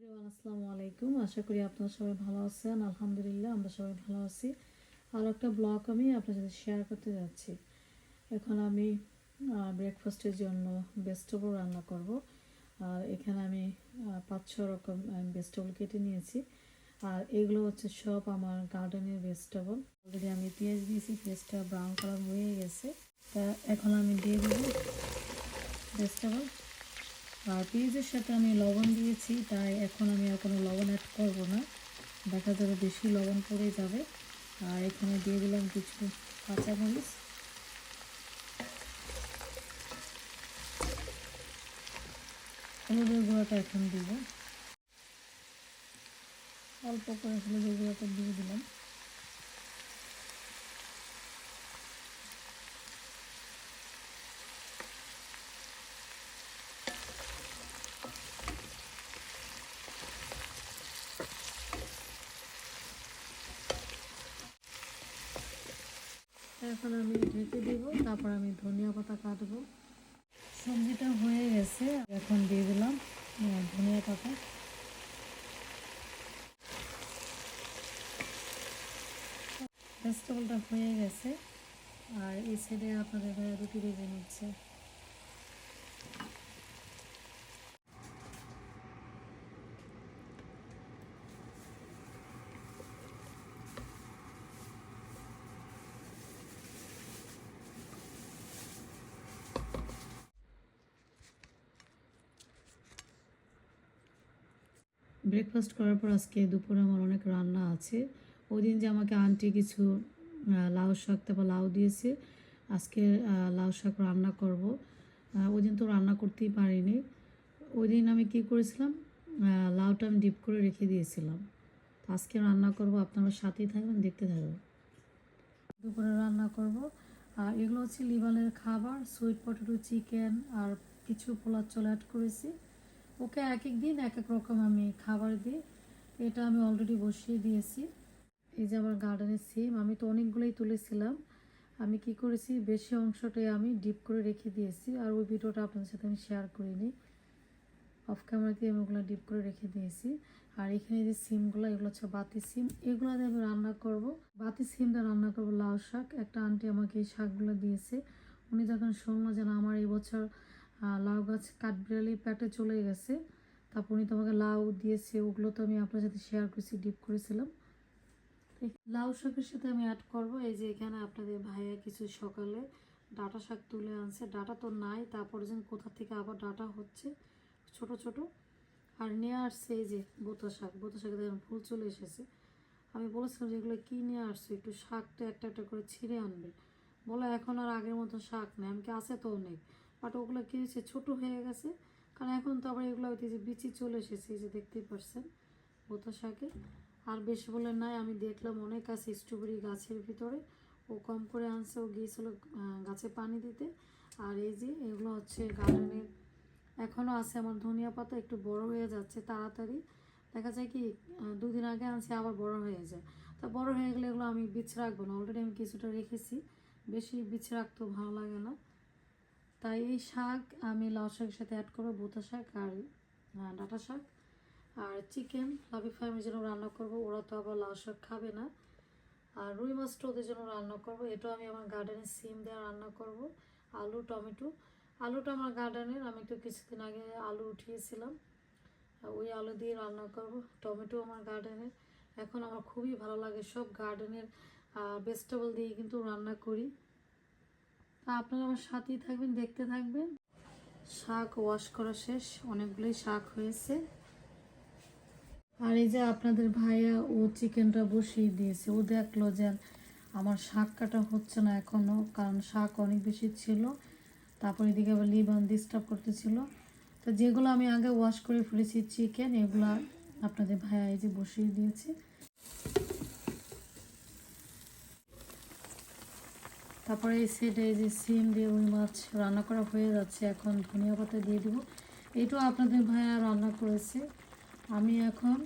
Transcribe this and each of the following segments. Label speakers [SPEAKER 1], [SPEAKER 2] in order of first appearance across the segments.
[SPEAKER 1] আসসালামু আলাইকুম। আশা করি আপনারা সবাই ভালো আছেন। আলহামদুলিল্লাহ, আমরা সবাই ভালো আছি। আর একটা ব্লগ আমি আপনার সাথে শেয়ার করতে যাচ্ছি। এখন আমি ব্রেকফাস্টের জন্য ভেজিটেবল রান্না করব। আর এখানে আমি পাঁচ ছ রকম ভেজিটেবল কেটে নিয়েছি। আর এগুলো হচ্ছে সব আমার গার্ডেনের ভেজিটেবল অলরেডি আমি পেঁয়াজ দিয়েছি পেঁয়াজটা ব্রাউন কালার হয়ে গেছে। তা এখন আমি দিয়ে দেবো ভেজিটেবল আর পেঁয়াজের সাথে আমি লবণ দিয়েছি, তাই এখন আমি আর কোনো লবণ অ্যাড করব না। দেখা যাবে বেশি লবণ পড়ে যাবে। আর এখানে দিয়ে দিলাম কিছু কাঁচামরিচ। হলুদের গুঁড়োটা এখন দিব। অল্প করে হলুদের গুঁড়োটা দিয়ে দিলাম। এখন আমি ঢেকে দিব তারপর আমি ধনিয়া পাতা কাটবো। সবজিটা হয়ে গেছে এখন দিয়ে দিলাম আহ, ধনিয়া পাতা। ভেজিটেবলটা হয়ে গেছে আর এই সাইডে আপনাদের ভাইয়া রুটি ভেজে নিচ্ছে। ব্রেকফাস্ট করার পর আজকে দুপুরে আমার অনেক রান্না আছে। ওই দিন যে আমাকে আন্টি কিছু লাউ শাক, তারপর লাউ দিয়েছে, আজকে লাউ শাক রান্না করব। ওই দিন তো রান্না করতেই পারিনি। ওই দিন আমি কি করেছিলাম লাউটা আমি ডিপ করে রেখে দিয়েছিলাম। আজকে রান্না করব, আপনারা সাথেই থাকবেন, দেখতে থাকবেন। দুপুরে রান্না করব। আর এগুলো হচ্ছে লিবালের খাবার সুইট পটেটো চিকেন আর কিছু পোলার চলে অ্যাড করেছি। ওকে এক এক দিন এক এক রকম আমি খাবার দিই। এটা আমি অলরেডি বসিয়ে দিয়েছি। এই যে আমার গার্ডেনের সিম আমি তো অনেকগুলোই তুলেছিলাম। আমি কি করেছি, বেশি অংশটাই আমি ডিপ করে রেখে দিয়েছি আর ওই ভিডিওটা আপনাদের সাথে আমি শেয়ার করিনি। অফ ক্যামেরা দিয়ে আমি ওগুলো ডিপ করে রেখে দিয়েছি। আর এখানে যে সিমগুলো এগুলো হচ্ছে বাতি সিম এগুলো দিয়ে আমি রান্না করব। বাতি সিমটা রান্না করব লাউ শাক। একটা আন্টি আমাকে এই শাকগুলো দিয়েছে। উনি যখন শুনলো যে না, আমার এই বছর লাউ গাছ কাঠবিড়ালি প্যাটে চলে গেছে। তারপর উনি তোমাকে লাউ দিয়েছে, ওগুলো তো আমি আপনার সাথে শেয়ার করেছি ডিপ করেছিলাম। লাউ শাকের সাথে আমি অ্যাড করব। এই যে এখানে আপনাদের ভাইয়া কিছু সকালে ডাটা শাক তুলে আনছে। ডাটা তো নাই, তারপরে যেন কোথা থেকে আবার ডাটা হচ্ছে, ছোট ছোট। আর নিয়ে আসছে এই যে বোতা শাক। বোতা শাকে দেখুন ফুল চলে এসেছে। আমি বলেছিলাম যে এগুলো কী নিয়ে আসছো? একটু শাকটা একটা একটা করে ছিঁড়ে আনবে। বলো এখন আর আগের মতো শাক নেই। আমি কি আছে তো অনেক বাট ওগুলো কী হয়েছে ছোটো হয়ে গেছে। কারণ এখন তো আবার এগুলো হইতে যে বিচি চলে এসেছে যে দেখতেই পারছেন বোতা শাকে আর বেশি বলে নাই, আমি দেখলাম অনেক আছে স্ট্রবেরি গাছের ভিতরে। ও কম করে আনছে, ও গিয়েছিল গাছে পানি দিতে। আর এই যে এগুলো হচ্ছে গার্ডেনের এখনও আছে আমার ধনিয়া পাতা, একটু বড় হয়ে যাচ্ছে তাড়াতাড়ি। দেখা যায় কি দুদিন আগে আনছি, আবার বড় হয়ে যায়। তা বড় হয়ে গেলে এগুলো আমি বীজ রাখব না অলরেডি আমি কিছুটা রেখেছি। বেশি বীজ রাখতেও ভালো লাগে না। তাই এই শাক আমি লাউ শাকের সাথে অ্যাড করব বোতা শাক আর ডাঁটা শাক। আর চিকেন লাভি ফ্যামিলির জন্য রান্না করব, ওরা তো আবার লাউ শাক খাবে না। আর রুই মাছটা ওদের জন্য রান্না করব, এটাও আমি আমার গার্ডেনে সিম দেওয়া রান্না করব, আলু, টমেটো। আলুটা আমার গার্ডেনের আমি তো কিছুদিন আগে আলু উঠিয়েছিলাম ওই আলু দিয়ে রান্না করব, টমেটো আমার গার্ডেনের এখন আমার খুবই ভালো লাগে, সব গার্ডেনের ভেজিটেবল দিয়ে কিন্তু রান্না করি। আপনারা আমার সাথেই থাকবেন, দেখতে থাকবেন। শাক ওয়াশ করা শেষ, অনেকগুলোই শাক হয়েছে। আর এই যে আপনাদের ভাইয়া ও চিকেনটা বসিয়ে দিয়েছে, ও দেখল যে আমার শাক কাটা হচ্ছে না এখনও কারণ শাক অনেক বেশি ছিল। তারপর এদিকে আবার লিবান ডিস্টার্ব করতেছিল। তো যেগুলো আমি আগে ওয়াশ করে ফেলেছি চিকেন এগুলো আপনাদের ভাইয়া এই যে বসিয়ে দিয়েছে। তারপরে এই সেটে এই যে সিম দিয়ে রুই মাছ রান্না করা হয়ে যাচ্ছে, এখন ধনিয়া পাতা দিয়ে দেবো। এটাও আপনাদের ভাইয়া রান্না করেছে। আমি এখন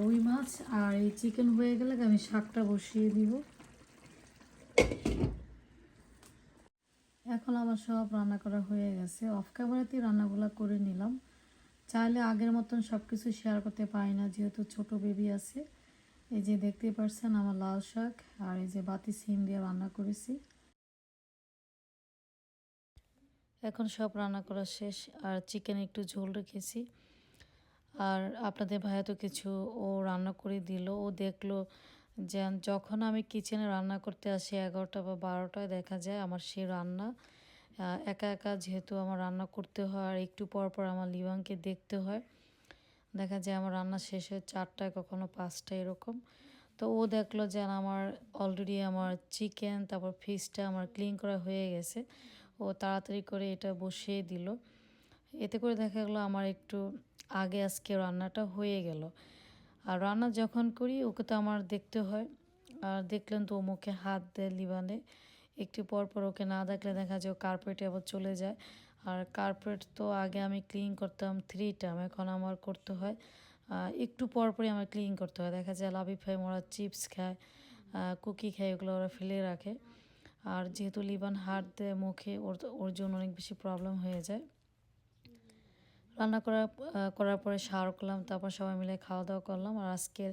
[SPEAKER 1] রুই মাছ আর এই চিকেন হয়ে গেলে আমি শাকটা বসিয়ে দিব। এখন আমার সব রান্না করা হয়ে গেছে। অফ ক্যামেরাতেই রান্নাগুলো করে নিলাম। চাইলে আগের মতন সব কিছু শেয়ার করতে পারি না, যেহেতু ছোট বেবি আছে। এই যে দেখতে পারছেন আমার লাল শাক আর এই যে বাতি সিম দিয়ে রান্না করেছি। এখন সব রান্না করা শেষ আর চিকেন একটু ঝোল রেখেছি। আর আপনাদের ভাইয়া তো কিছু ও রান্না করে দিল, ও দেখল যে যখন আমি কিচেনে রান্না করতে আসি এগারোটা বা বারোটায় দেখা যায় আমার সেই রান্না একা একা যেহেতু আমার রান্না করতে হয় আর একটু পর পর আমার লিবাংকে দেখতে হয়। দেখা যায় আমার রান্না শেষ হয় চারটায় কখনো পাঁচটায় এরকম। তো ও দেখল যে আমার অলরেডি আমার চিকেন তারপর ফিশটা আমার ক্লিন করা হয়ে গেছে। ও তাড়াতাড়ি করে এটা বসিয়ে দিল। এতে করে দেখা গেলো আমার একটু আগে আজকে রান্নাটা হয়ে গেল। আর রান্না যখন করি, ওকে তো আমার দেখতে হয়। আর দেখলেন তো ও মুখে হাত দেয় লিবানে। একটু পর পর ওকে না দেখলে দেখা যায় ও কার্পেটে আবার চলে যায়। আর কার্পেট তো আগে আমি ক্লিন করতাম থ্রি টাইম এখন আমার করতে হয় একটু পর পরই আমার ক্লিন করতে হয়। দেখা যায় লাভি ফাইম ওরা চিপস খায় কুকি খায় ওগুলো ওরা ফেলে রাখে। আর যেহেতু লিবান হাত দেয় মুখে, ওর ওর জন্য অনেক বেশি প্রবলেম হয়ে যায়। রান্না করা করার পরে সার করলাম, তারপর সবাই মিলে খাওয়া দাওয়া করলাম। আর আজকের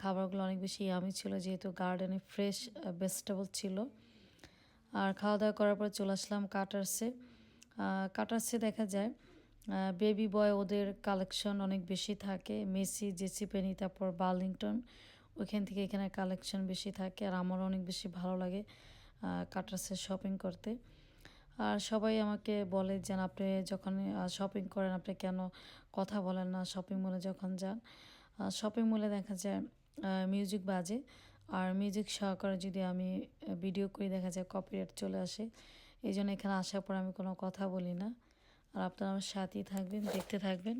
[SPEAKER 1] খাবারগুলো অনেক বেশি ইয়ামি ছিল, যেহেতু গার্ডেনে ফ্রেশ ভেজিটেবল ছিল। আর খাওয়া দাওয়া করার পরে চলে আসলাম কাটার্সে কাটার্সে দেখা যায়। বেবি বয় ওদের কালেকশন অনেক বেশি থাকে। মেসি, জেসি পেনি, তারপর বার্লিংটন, ওইখান থেকে এখানে কালেকশন বেশি থাকে আর আমার অনেক বেশি ভালো লাগে কাটার্সে শপিং করতে। আর সবাই আমাকে বলে যে আপনি যখন শপিং করেন আপনি কেন কথা বলেন না শপিং মলে যখন যান। শপিং মলে দেখা যায় মিউজিক বাজে। আর মিউজিক সহকারে যদি আমি ভিডিও করি দেখা যায় কপিরাইট চলে আসে। এই জন্য এখানে আসার পর আমি কোনো কথা বলি না। আর আপনারা আমার সাথেই থাকবেন, দেখতে থাকবেন।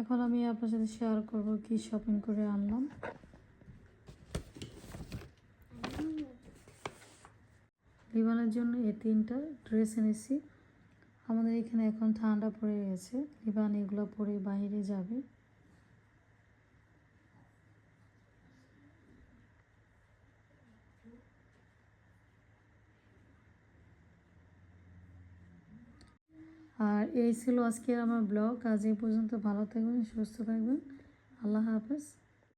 [SPEAKER 1] এখন আমি আপনার সাথে শেয়ার করব কি শপিং করে আনলাম। লিবানের জন্য এই তিনটা ড্রেস এনেছি। আমাদের এখানে এখন ঠান্ডা পড়ে গেছে। লিবান এগুলো পরে বাইরে যাবে। আর এই ছিল আজকের আমার ব্লগ। আজ এই পর্যন্ত ভালো থাকবেন, সুস্থ থাকবেন। আল্লাহ হাফেজ।